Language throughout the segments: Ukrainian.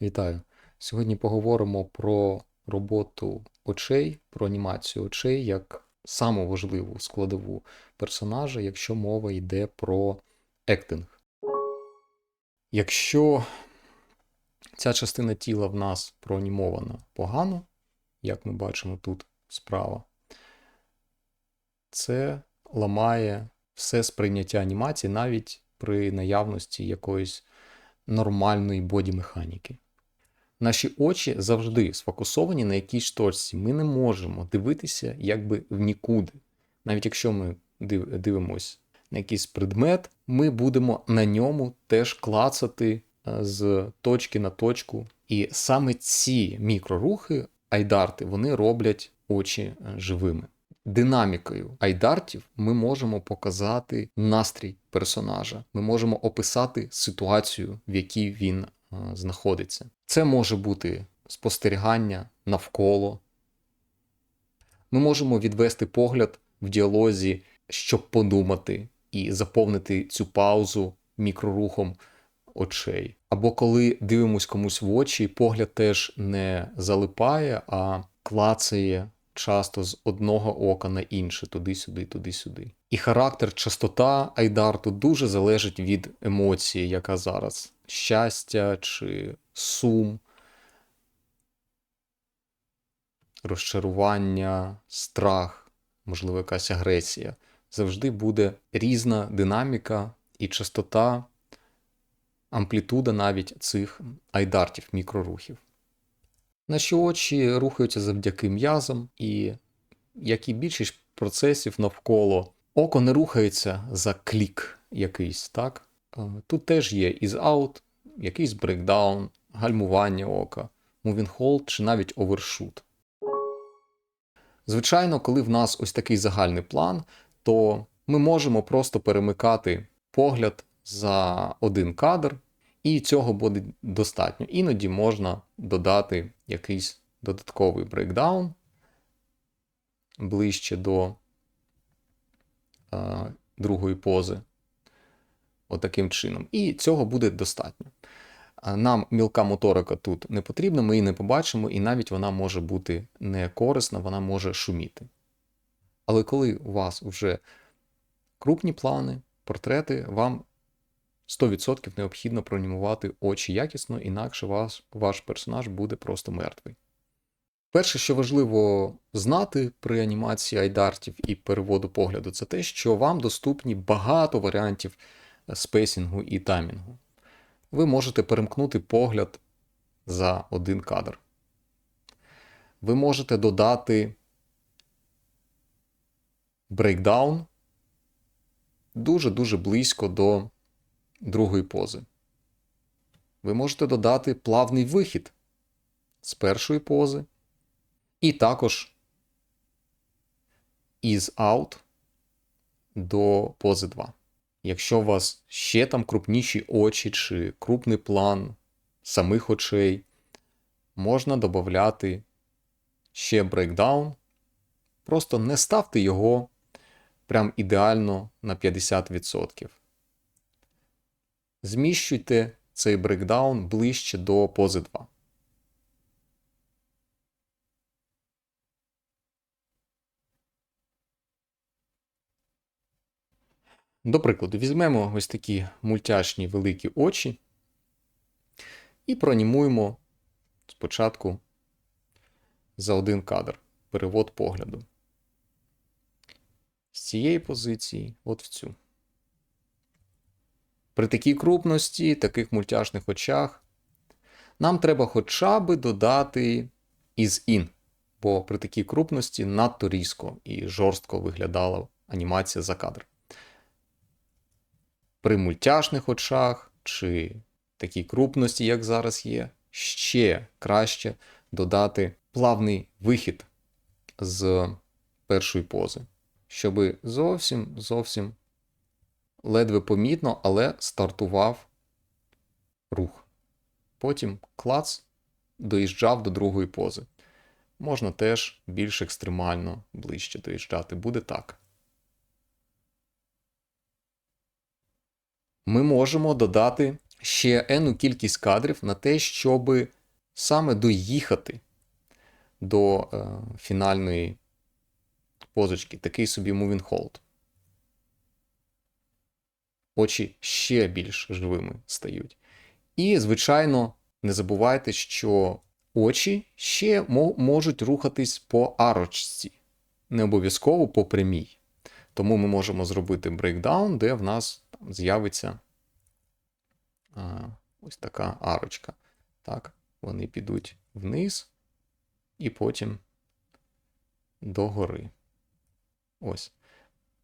Вітаю! Сьогодні поговоримо про роботу очей, про анімацію очей як саму важливу складову персонажа, якщо мова йде про ектинг. Якщо ця частина тіла в нас проанімована погано, як ми бачимо тут справа, це ламає все сприйняття анімації навіть при наявності якоїсь нормальної боді-механіки. Наші очі завжди сфокусовані на якійсь точці. Ми не можемо дивитися якби в нікуди. Навіть якщо ми див- дивимось на якийсь предмет, ми будемо на ньому теж клацати е, з точки на точку. І саме ці мікрорухи, айдарти, вони роблять очі е, живими. Динамікою айдартів ми можемо показати настрій персонажа. Ми можемо описати ситуацію, в якій він знаходиться. Це може бути спостерігання навколо. Ми можемо відвести погляд в діалозі, щоб подумати і заповнити цю паузу мікрорухом очей. Або коли дивимось комусь в очі, погляд теж не залипає, а клацає часто з одного ока на інше, туди-сюди, туди-сюди. І характер, частота айдарту дуже залежить від емоції, яка зараз щастя чи сум, розчарування, страх, можливо, якась агресія. Завжди буде різна динаміка і частота, амплітуда навіть цих айдартів, мікрорухів. Наші очі рухаються завдяки м'язам, і як і більшість процесів навколо, око не рухається за клік якийсь, так? Е, Тут теж є із-аут, якийсь брейкдаун, гальмування ока, moving hold чи навіть овершут. Звичайно, коли в нас ось такий загальний план, то ми можемо просто перемикати погляд за один кадр, і цього буде достатньо. Іноді можна додати якийсь додатковий брейкдаун ближче до а, другої пози. Отаким чином. І цього буде достатньо. Нам мілка моторика тут не потрібна, ми її не побачимо, і навіть вона може бути не корисна, вона може шуміти. Але коли у вас вже крупні плани, портрети, вам 100% необхідно проанімувати очі якісно, інакше ваш, ваш персонаж буде просто мертвий. Перше, що важливо знати при анімації айдартів і переводу погляду, це те, що вам доступні багато варіантів спейсінгу і таймінгу. Ви можете перемкнути погляд за один кадр. Ви можете додати брейкдаун дуже-дуже близько до другої пози. Ви можете додати плавний вихід з першої пози, і також із out до пози 2. Якщо у вас ще там крупніші очі чи крупний план самих очей, можна додати ще брейкдаун. Просто не ставте його прям ідеально на 50%. Зміщуйте цей брейкдаун ближче до пози 2. До прикладу, візьмемо ось такі мультяшні великі очі і проанімуємо спочатку за один кадр перевод погляду. З цієї позиції от в цю. При такій крупності, таких мультяшних очах, нам треба хоча би додати із in, бо при такій крупності надто різко і жорстко виглядала анімація за кадр. При мультяшних очах чи такій крупності, як зараз є, ще краще додати плавний вихід з першої пози, щоб зовсім зовсім ледве помітно, але стартував рух. Потім клац доїжджав до другої пози. Можна теж більш екстремально ближче доїжджати. Буде так. Ми можемо додати ще енну кількість кадрів на те, щоб саме доїхати до е, фінальної позички, такий собі moving hold. Очі ще більш живими стають. І, звичайно, не забувайте, що очі ще можуть рухатись по арочці, не обов'язково по прямій. Тому ми можемо зробити брейкдаун, де в нас з'явиться ось така арочка. Так, Вони підуть вниз і потім догори. Ось.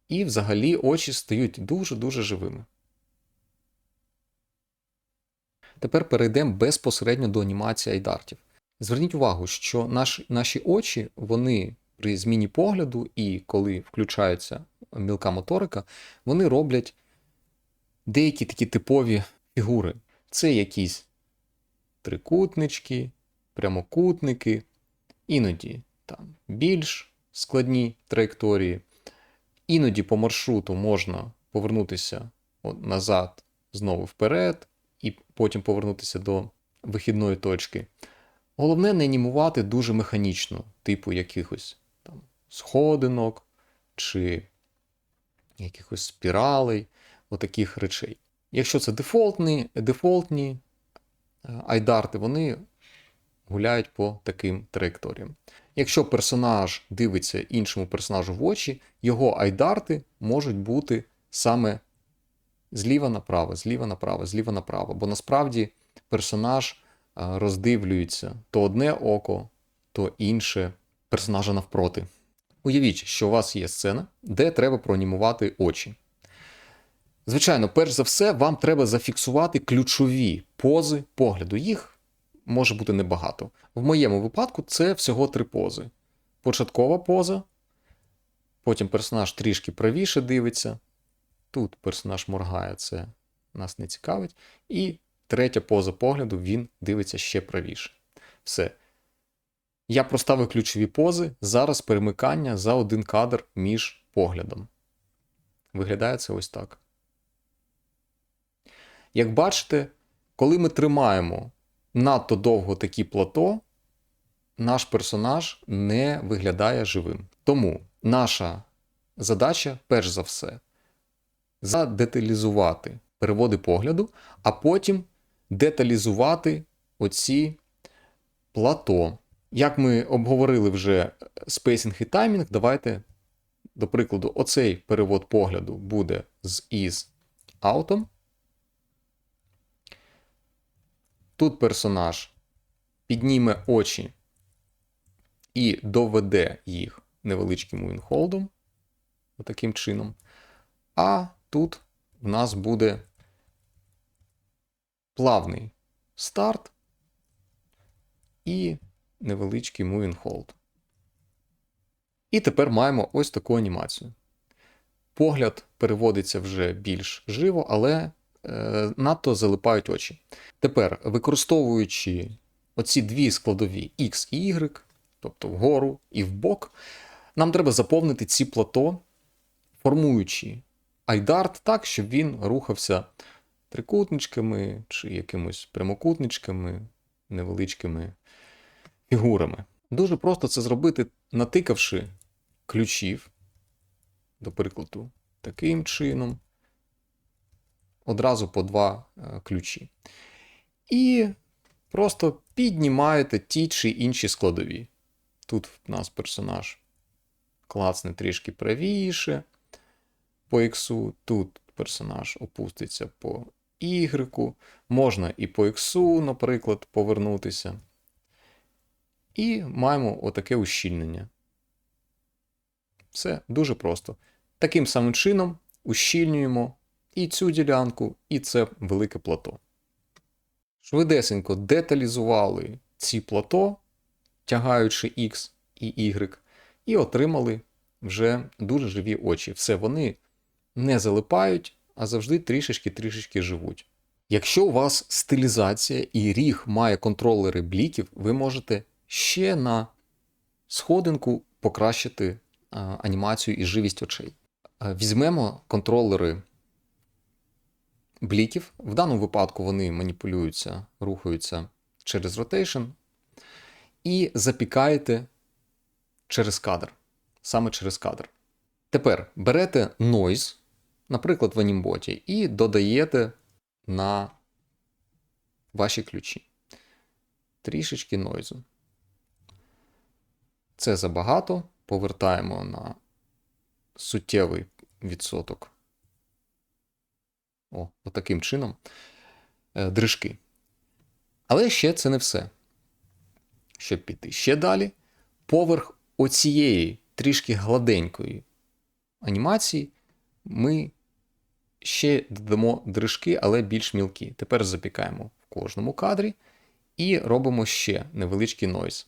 І взагалі очі стають дуже-дуже живими. Тепер перейдемо безпосередньо до анімації айдартів. Зверніть увагу, що наш, наші очі, вони при зміні погляду і коли включається мілка моторика, вони роблять деякі такі типові фігури. Це якісь трикутнички, прямокутники, іноді там більш складні траєкторії. Іноді по маршруту можна повернутися назад, знову вперед, і потім повернутися до вихідної точки. Головне не анімувати дуже механічно, типу якихось там сходинок чи якихось спіралей, отаких речей. Якщо це дефолтні, дефолтні е, айдарти, вони гуляють по таким траєкторіям. Якщо персонаж дивиться іншому персонажу в очі, його айдарти можуть бути саме зліва направо, зліва направо, зліва направо. Бо насправді персонаж е, роздивлюється то одне око, то інше персонажа навпроти. Уявіть, що у вас є сцена, де треба проанімувати очі. Звичайно, перш за все, вам треба зафіксувати ключові пози погляду. Їх може бути небагато. В моєму випадку це всього три пози. Початкова поза, потім персонаж трішки правіше дивиться. Тут персонаж моргає, це нас не цікавить. І третя поза погляду він дивиться ще правіше. Все. Я проставив ключові пози. Зараз перемикання за один кадр між поглядом. Виглядає це ось так. Як бачите, коли ми тримаємо надто довго такі плато, наш персонаж не виглядає живим. Тому наша задача, перш за все, задеталізувати переводи погляду, а потім деталізувати оці плато. Як ми обговорили вже спейсинг і таймінг, давайте, до прикладу, оцей перевод погляду буде з із аутом. Тут персонаж підніме очі і доведе їх невеличким уінхолдом, таким чином. А тут в нас буде плавний старт і невеличкий hold. І тепер маємо ось таку анімацію. Погляд переводиться вже більш живо, але надто залипають очі. Тепер, використовуючи оці дві складові X і Y, тобто вгору і вбок, нам треба заповнити ці плато, формуючи айдарт так, щоб він рухався трикутничками чи якимось прямокутничками, невеличкими фігурами. Дуже просто це зробити, натикавши ключів, до прикладу, таким чином, одразу по два е, ключі. І просто піднімаєте ті чи інші складові. Тут в нас персонаж клацне трішки правіше по X, тут персонаж опуститься по Y, можна і по X, наприклад, повернутися. І маємо отаке ущільнення. Все дуже просто. Таким самим чином ущільнюємо і цю ділянку, і це велике плато. Швидесенько деталізували ці плато, тягаючи X і Y, і отримали вже дуже живі очі. Все, вони не залипають, а завжди трішечки-трішечки живуть. Якщо у вас стилізація і ріг має контролери бліків, ви можете ще на сходинку покращити анімацію і живість очей. Візьмемо контролери бліків. В даному випадку вони маніпулюються, рухаються через ротейшн і запікаєте через кадр. Саме через кадр. Тепер берете noise, наприклад, в анімботі, і додаєте на ваші ключі. Трішечки нойзу. Це забагато. Повертаємо на суттєвий відсоток. О, отаким чином. Е, дрижки. Але ще це не все. Щоб піти ще далі, поверх оцієї трішки гладенької анімації ми ще додамо дрижки, але більш мілкі. Тепер запікаємо в кожному кадрі і робимо ще невеличкий нойз.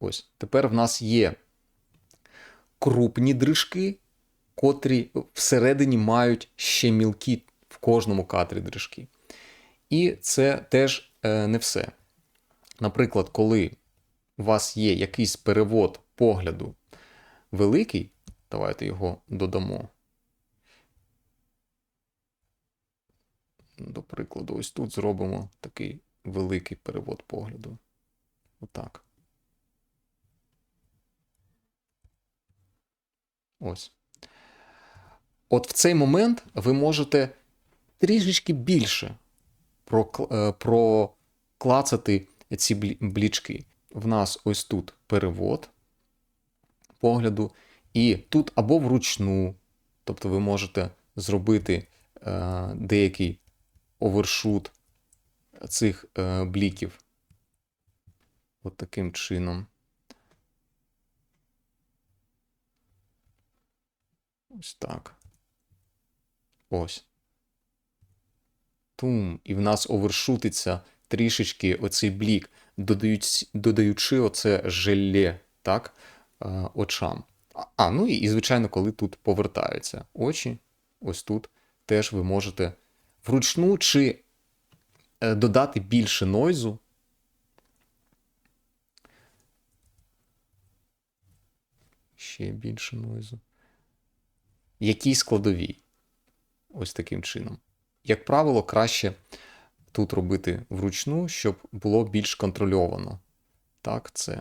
Ось. Тепер в нас є крупні дрижки, котрі всередині мають ще мілкі в кожному кадрі дрижки. І це теж е, не все. Наприклад, коли у вас є якийсь перевод погляду великий, давайте його додамо. До прикладу, ось тут зробимо такий великий перевод погляду. Отак. Ось. От в цей момент ви можете трішечки більше е, проклацати ці блічки. В нас ось тут перевод погляду, і тут або вручну, тобто ви можете зробити е, деякий овершут цих е, бліків. От таким чином. Ось так. Ось. Тум. І в нас овершутиться трішечки оцей блік, додаючи оце желе, так, е, очам. А, ну і, і, звичайно, коли тут повертаються очі, ось тут теж ви можете вручну чи е, додати більше нойзу. Ще більше нойзу якій складовій. Ось таким чином. Як правило, краще тут робити вручну, щоб було більш контрольовано. Так, це.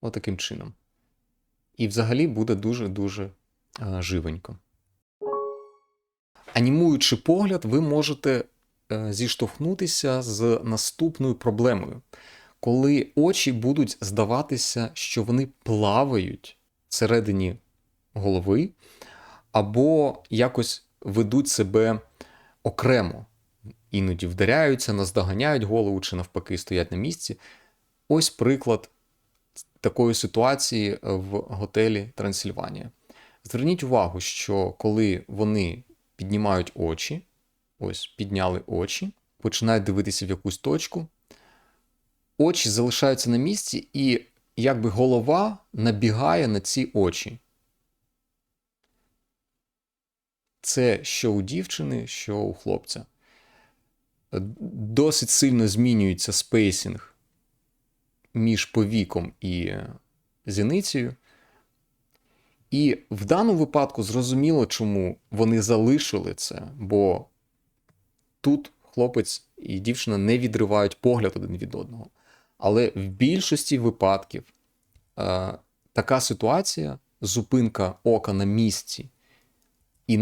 Отаким чином. І взагалі буде дуже-дуже живенько. Анімуючи погляд, ви можете е, зіштовхнутися з наступною проблемою, коли очі будуть здаватися, що вони плавають всередині голови, або якось ведуть себе окремо, іноді вдаряються, наздоганяють голову чи навпаки стоять на місці. Ось приклад такої ситуації в готелі Трансильванія. Зверніть увагу, що коли вони піднімають очі, ось підняли очі, починають дивитися в якусь точку, очі залишаються на місці, і якби голова набігає на ці очі. Це що у дівчини, що у хлопця. Досить сильно змінюється спейсінг між повіком і зіницею. І в даному випадку зрозуміло, чому вони залишили це, бо тут хлопець і дівчина не відривають погляд один від одного. Але в більшості випадків е, така ситуація, зупинка ока на місці і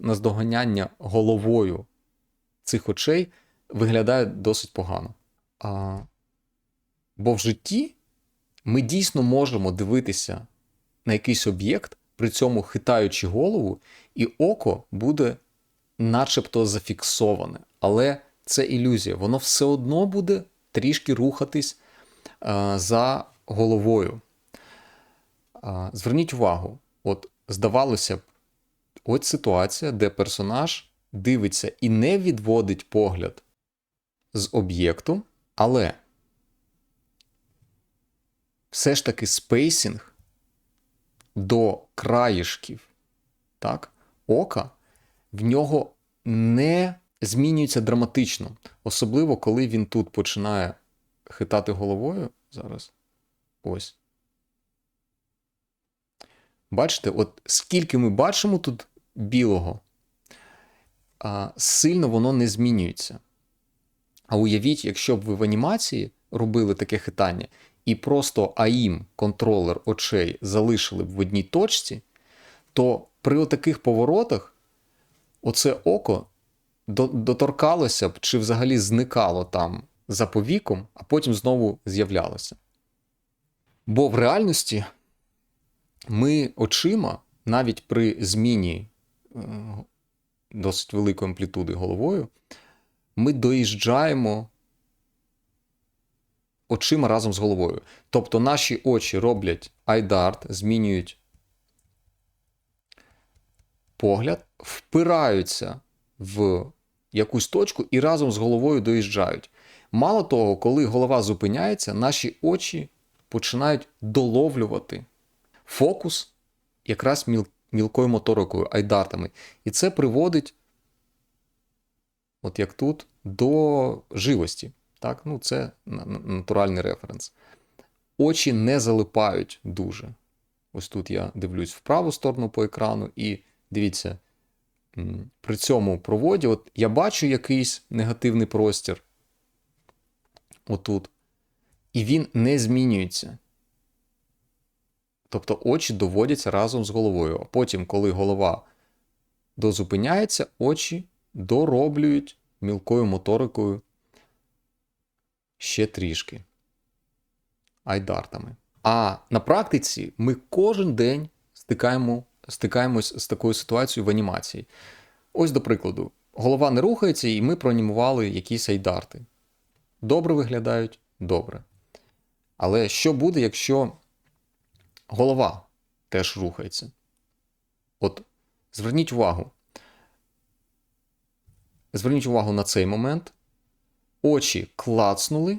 наздоганяння, головою цих очей виглядає досить погано. А, Бо в житті ми дійсно можемо дивитися на якийсь об'єкт, при цьому хитаючи голову, і око буде начебто зафіксоване. Але це ілюзія, воно все одно буде трішки рухатись а, за головою. А, Зверніть увагу, от здавалося б, от ситуація, де персонаж дивиться і не відводить погляд з об'єкту, але все ж таки спейсінг до краєшків так, ока в нього не змінюється драматично. Особливо, коли він тут починає хитати головою. Зараз. Ось. Бачите, от скільки ми бачимо тут білого, а, сильно воно не змінюється. А уявіть, якщо б ви в анімації робили таке хитання, і просто АІМ, контролер очей, залишили б в одній точці, то при отаких поворотах оце око доторкалося б чи взагалі зникало там за повіком, а потім знову з'являлося. Бо в реальності ми очима, навіть при зміні е, досить великої амплітуди головою, ми доїжджаємо очима разом з головою. Тобто наші очі роблять айдарт, змінюють погляд, впираються в якусь точку і разом з головою доїжджають. Мало того, коли голова зупиняється, наші очі починають доловлювати фокус якраз міл- мілкою моторикою, айдартами. І це приводить, от як тут, до живості. Так? Ну, це на- на- натуральний референс. Очі не залипають дуже. Ось тут я дивлюсь в праву сторону по екрану, і дивіться, при цьому проводі, от я бачу якийсь негативний простір. Отут. І він не змінюється. Тобто очі доводяться разом з головою. А потім, коли голова дозупиняється, очі дороблюють мілкою моторикою ще трішки айдартами. А на практиці ми кожен день стикаємо, стикаємось з такою ситуацією в анімації. Ось, до прикладу, голова не рухається, і ми проанімували якісь айдарти. Добре виглядають? Добре. Але що буде, якщо голова теж рухається? От зверніть увагу. Зверніть увагу на цей момент. Очі клацнули.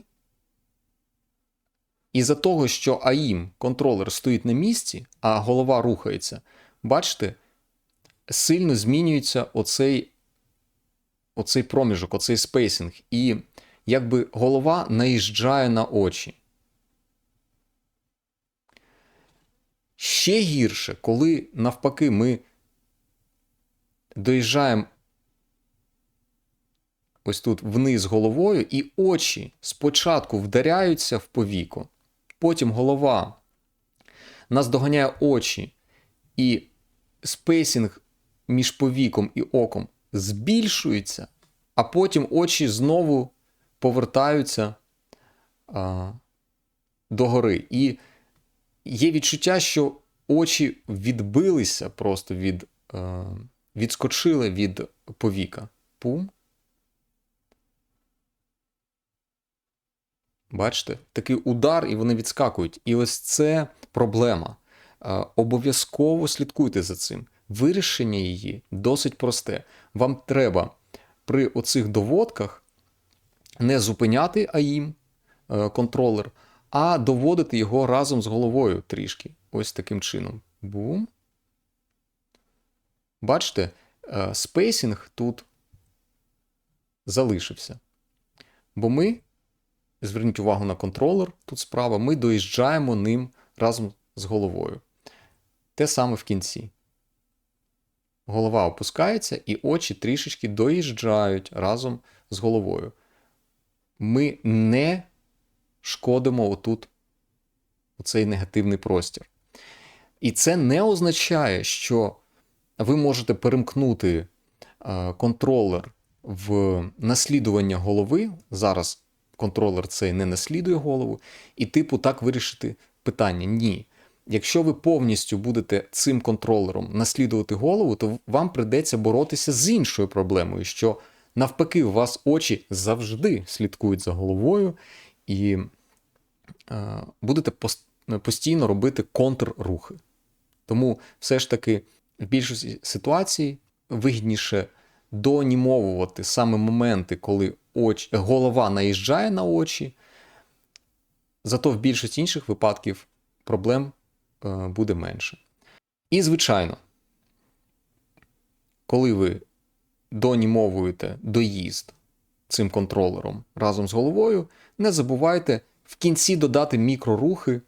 Із-за того, що АІМ контролер стоїть на місці, а голова рухається, бачите, сильно змінюється оцей, оцей проміжок, оцей спейсинг. І якби голова наїжджає на очі. Ще гірше, коли навпаки ми доїжджаємо ось тут вниз головою, і очі спочатку вдаряються в повіку, потім голова наздоганяє очі, і спейсинг між повіком і оком збільшується, а потім очі знову повертаються а, догори. І є відчуття, що очі відбилися просто від, е, відскочили від повіка. Пум. Бачите, такий удар, і вони відскакують. І ось це проблема. Е, Обов'язково слідкуйте за цим. Вирішення її досить просте. Вам треба при оцих доводках не зупиняти АІМ е, контролер, а доводити його разом з головою трішки. Ось таким чином. Бум. Бачите, е, спейсінг тут залишився. Бо ми зверніть увагу на контролер, тут справа, ми доїжджаємо ним разом з головою. Те саме в кінці. Голова опускається, і очі трішечки доїжджають разом з головою. Ми не шкодимо отут оцей негативний простір. І це не означає, що ви можете перемкнути е, контролер в наслідування голови. Зараз контролер цей не наслідує голову, і, типу, так вирішити питання. Ні. Якщо ви повністю будете цим контролером наслідувати голову, то вам придеться боротися з іншою проблемою, що навпаки, у вас очі завжди слідкують за головою, і е, будете пос- постійно робити контррухи. Тому все ж таки в більшості ситуацій вигідніше доанімовувати саме моменти, коли оч... голова наїжджає на очі, зато в більшості інших випадків проблем е, буде менше. І, звичайно, коли ви доанімовуєте доїзд цим контролером разом з головою, не забувайте в кінці додати мікрорухи,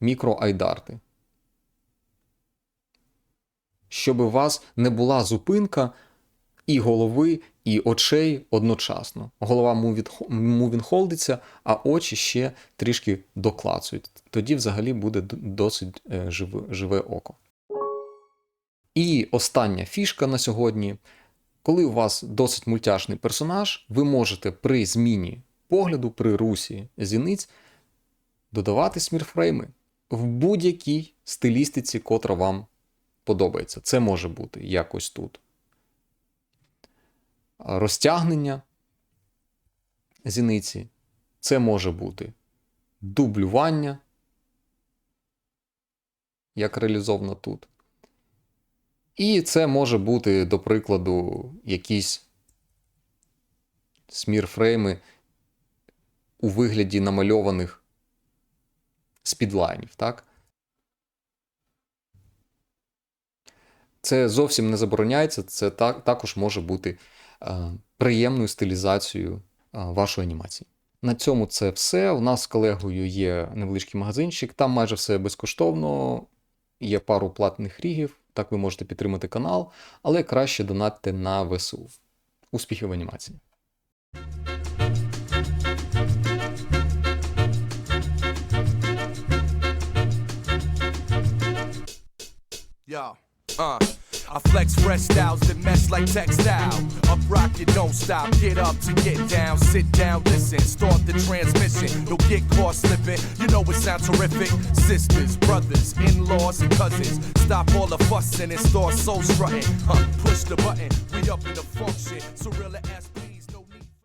мікроайдарти. щоб у вас не була зупинка і голови, і очей одночасно. Голова мувін- холдиться, а очі ще трішки доклацують. Тоді взагалі буде досить е, живе око. І остання фішка на сьогодні. Коли у вас досить мультяшний персонаж, ви можете при зміні погляду, при русі зіниць додавати смірфрейми в будь-якій стилістиці, котра вам подобається. Це може бути якось тут. Розтягнення зіниці. Це може бути дублювання, як реалізовано тут. І це може бути, до прикладу, якісь смірфрейми у вигляді намальованих спідлайнів, так? Це зовсім не забороняється, це так, також може бути е, приємною стилізацією е, вашої анімації. На цьому це все. У нас з колегою є невеличкий магазинчик, там майже все безкоштовно, є пару платних рігів, так ви можете підтримати канал, але краще донатьте на ВСУ. Успіхів в анімації! Yeah. uh, I flex fresh styles that mesh like textile. Up rock, you don't stop. Get up to get down, sit down, listen. Start the transmission. You'll get caught slipping. You know it sounds terrific. Sisters, brothers, in laws, and cousins. Stop all the fussing and start soul strutting. Huh, push the button. We up in the function. Surreal ass.